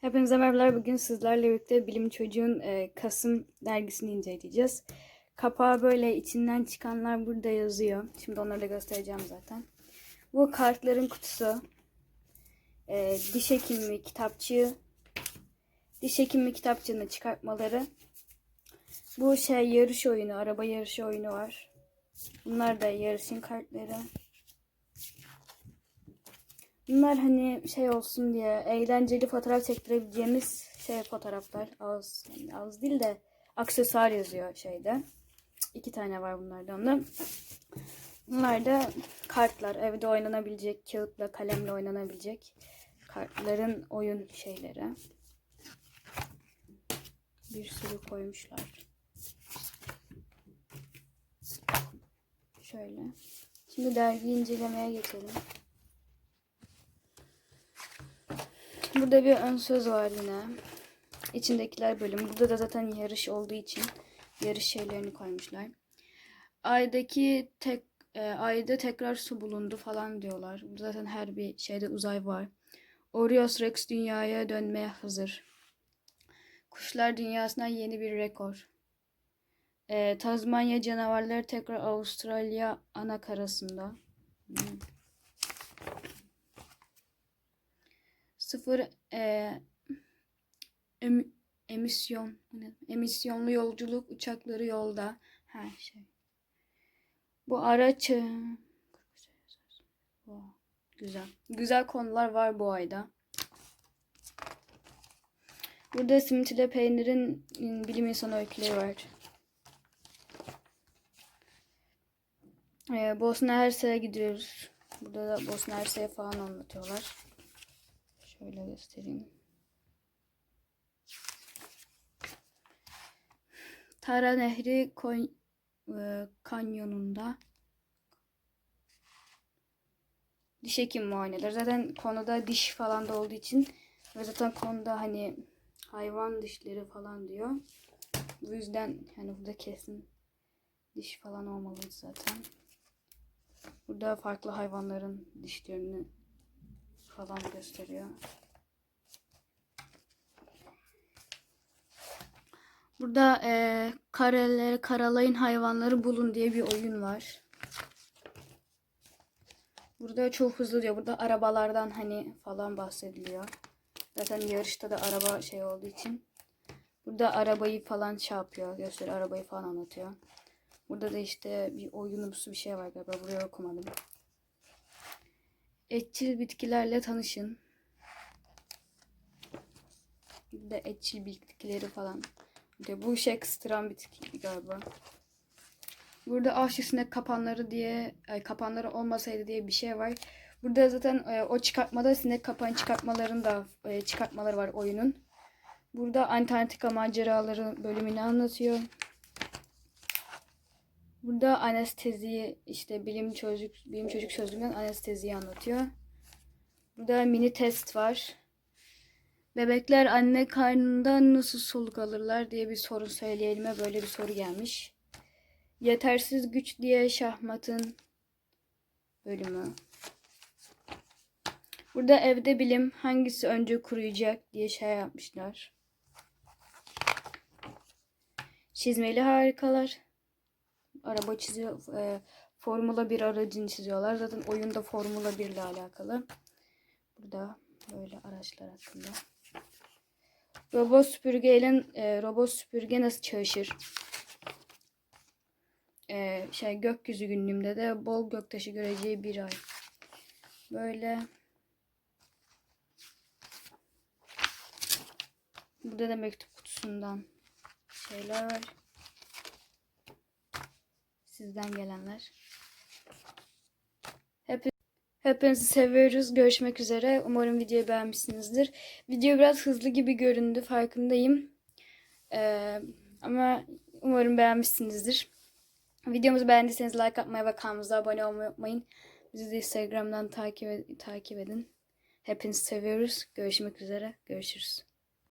Hepinize merhabalar. Bugün sizlerle birlikte Bilim Çocuğun e, Kasım dergisini inceleyeceğiz. Kapağı böyle içinden çıkanlar burada yazıyor. Şimdi onları da göstereceğim zaten. Bu kartların kutusu. E, diş hekimi kitapçığı. Diş hekimi kitapçığını çıkartmaları. Bu şey yarış oyunu, araba yarışı oyunu var. Bunlar da yarışın kartları. Bunlar hani şey olsun diye eğlenceli fotoğraf çektirebileceğimiz şey fotoğraflar. Az, yani az değil de aksesuar yazıyor şeyde. İki tane var bunlardan da. Bunlar da kartlar. Evde oynanabilecek, kağıtla, kalemle oynanabilecek kartların oyun şeyleri. Bir sürü koymuşlar. Şöyle. Şimdi dergi incelemeye geçelim. Burada bir ön söz var yine. İçindekiler bölüm. Burada da zaten yarış olduğu için yarış şeylerini koymuşlar. Aydaki tek e, ayda tekrar su bulundu falan diyorlar. Burada zaten her bir şeyde uzay var. Orios Rex dünyaya dönmeye hazır. Kuşlar dünyasına yeni bir rekor. E, Tazmanya canavarları tekrar Avustralya ana karasında. Sıfır e, em, emisyon emisyonlu yolculuk uçakları yolda her şey. Bu araç güzel. Güzel konular var bu ayda. Burada simit ile peynirin bilim insanı öyküleri var. Ee, Bosna Hersek'e gidiyoruz. Burada da Bosna Hersek'e falan anlatıyorlar. Şöyle göstereyim. Tara Nehri Kon e, kanyonunda diş hekim muayeneleri. Zaten konuda diş falan da olduğu için ve zaten konuda hani hayvan dişleri falan diyor. Bu yüzden hani burada kesin diş falan olmalı zaten. Burada farklı hayvanların dişlerini falan gösteriyor. Burada e, kareleri, karalayın hayvanları bulun diye bir oyun var. Burada çok hızlı diyor. Burada arabalardan hani falan bahsediliyor. Zaten yarışta da araba şey olduğu için. Burada arabayı falan şey yapıyor. Gösteriyor. Arabayı falan anlatıyor. Burada da işte bir oyunumsu bir şey var galiba. Buraya okumadım. Etçil bitkilerle tanışın. Bir de etçil bitkileri falan. Bir bu şey kıstıran bitki galiba. Burada sinek kapanları diye, ay, kapanları olmasaydı diye bir şey var. Burada zaten e, o çıkartmada sinek kapan çıkartmaların da e, çıkartmaları var oyunun. Burada Antarktika maceraları bölümünü anlatıyor. Burada anesteziyi işte bilim çocuk bilim çocuk sözlüğünden anesteziyi anlatıyor. Burada mini test var. Bebekler anne karnında nasıl soluk alırlar diye bir soru söyleyelim'e böyle bir soru gelmiş. Yetersiz güç diye şahmatın bölümü. Burada evde bilim hangisi önce kuruyacak diye şey yapmışlar. Çizmeli harikalar. Araba çiziyor. E, Formula 1 aracını çiziyorlar. Zaten oyunda Formula 1 ile alakalı. Burada böyle araçlar hakkında. Robot süpürgeyle e, robot süpürge nasıl çalışır? E, şey gökyüzü günlüğümde de bol göktaşı göreceği bir ay. Böyle Burada da mektup kutusundan şeyler var. Sizden gelenler. Hep Hepinizi seviyoruz. Görüşmek üzere. Umarım videoyu beğenmişsinizdir. Video biraz hızlı gibi göründü. Farkındayım. Ee, ama umarım beğenmişsinizdir. Videomuzu beğendiyseniz like atmayı ve kanalımıza abone olmayı unutmayın. Bizi de Instagram'dan takip, takip edin. Hepinizi seviyoruz. Görüşmek üzere. Görüşürüz.